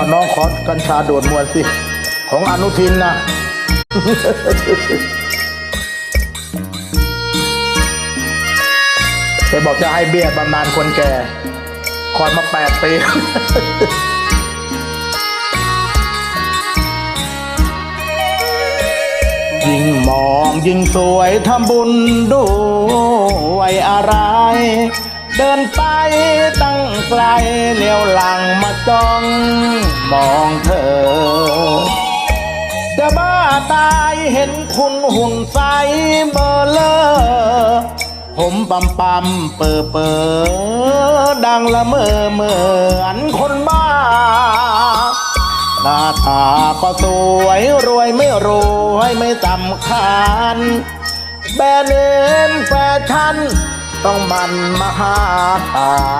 เอาน้องขอสกัญชาโดดมวนสิ ของอนุทินนะไปบอกจะให้เบี้ยบำนาญคนแก่ คอยมาแปดปียิ่งมองยิ่งสวยทำบุญด้วยอะไร เดินไปตั้งไกลเลี้ยวหลังมาจ้องมองเธอ จะบ้าตายเห็นคุณหุ่นใสเบอเลอผมปั๊มปั๊มเปอเปอดังละเมอเหมือนคนบ้า หน้าตาก็สวยรวยไม่รวยไม่สำคัญแบรนด์เนมแฟชั่น ต้องมันมหาทาน